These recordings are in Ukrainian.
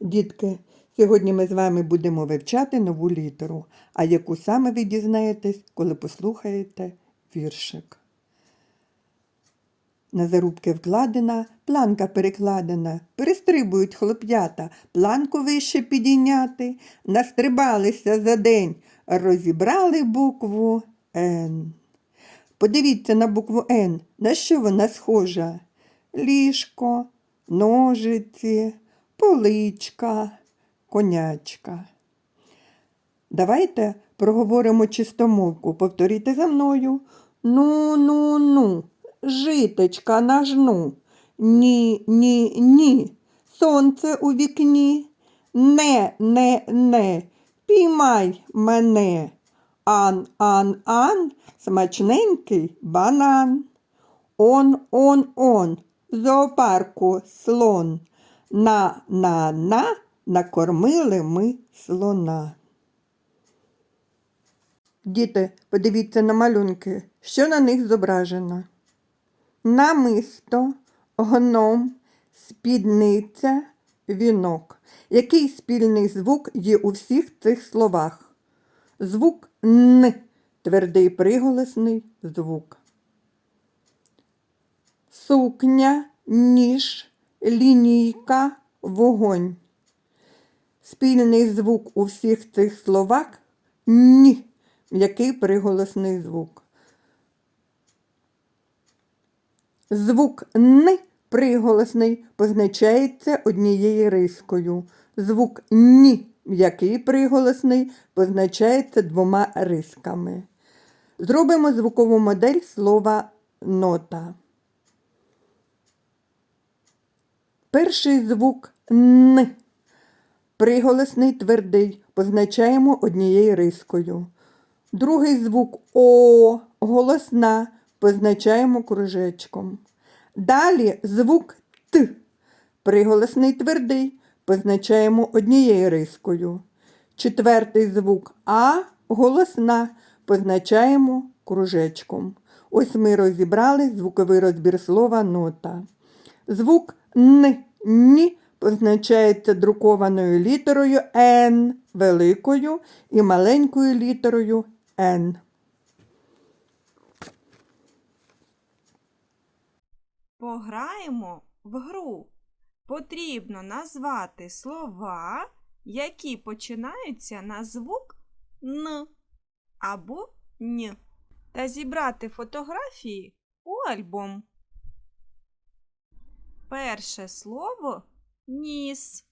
Дітки, сьогодні ми з вами будемо вивчати нову літеру, а яку саме ви дізнаєтесь, коли послухаєте віршик. На зарубки вкладена, планка перекладена, перестрибують хлоп'ята, планку вище підійняти, настрибалися за день, розібрали букву Н. Подивіться на букву Н, на що вона схожа? Ліжко, ножиці, поличка, конячка. Давайте проговоримо чистомовку. Повторіть за мною. Ну, ну, ну, житочка на жну. Ні, ні, ні. Сонце у вікні. Не, не, не. Піймай мене. Ан, ан, ан, смачненький банан. Он, он, он, зоопарку слон. На, на, на, накормили ми слона. Діти, подивіться на малюнки, що на них зображено. Намисто, гном, спідниця, вінок. Який спільний звук є у всіх цих словах? Звук Н, твердий приголосний звук. Сукня, ніж, лінійка, вогонь. Спільний звук у всіх цих словах ні, м'який приголосний звук. Звук Н приголосний позначається однією рискою. Звук Ні, м'який приголосний, позначається двома рисками. Зробимо звукову модель слова нота. Перший звук Н. Приголосний твердий, позначаємо однією рискою. Другий звук О, голосна, позначаємо кружечком. Далі звук Т. Приголосний твердий, позначаємо однією рискою. Четвертий звук А, голосна, позначаємо кружечком. Ось ми розібрали звуковий розбір слова нота. Звук Н, Ні позначається друкованою літерою Н великою і маленькою літерою Н. Пограємо в гру. Потрібно назвати слова, які починаються на звук Н або Н, та зібрати фотографії у альбом. Перше слово ніс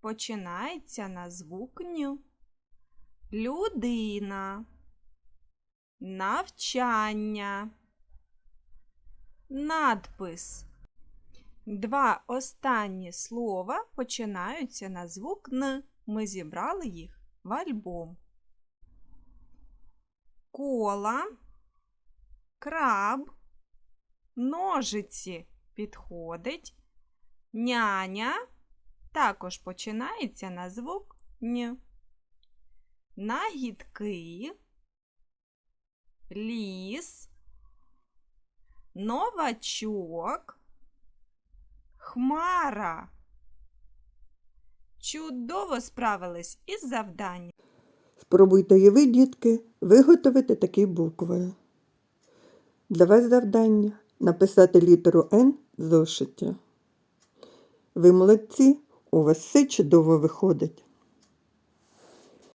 починається на звук Н. Людина, навчання, надпис. Два останні слова починаються на звук Н. Ми зібрали їх в альбом. Кола, краб, ножиці підходить. Няня також починається на звук Н. Нагідки, ліс, новачок, хмара. Чудово справились із завданням. Спробуйте і ви, дітки, виготовити такі букви. Для вас завдання написати літеру Н зошиті. Ви молодці, у вас все чудово виходить.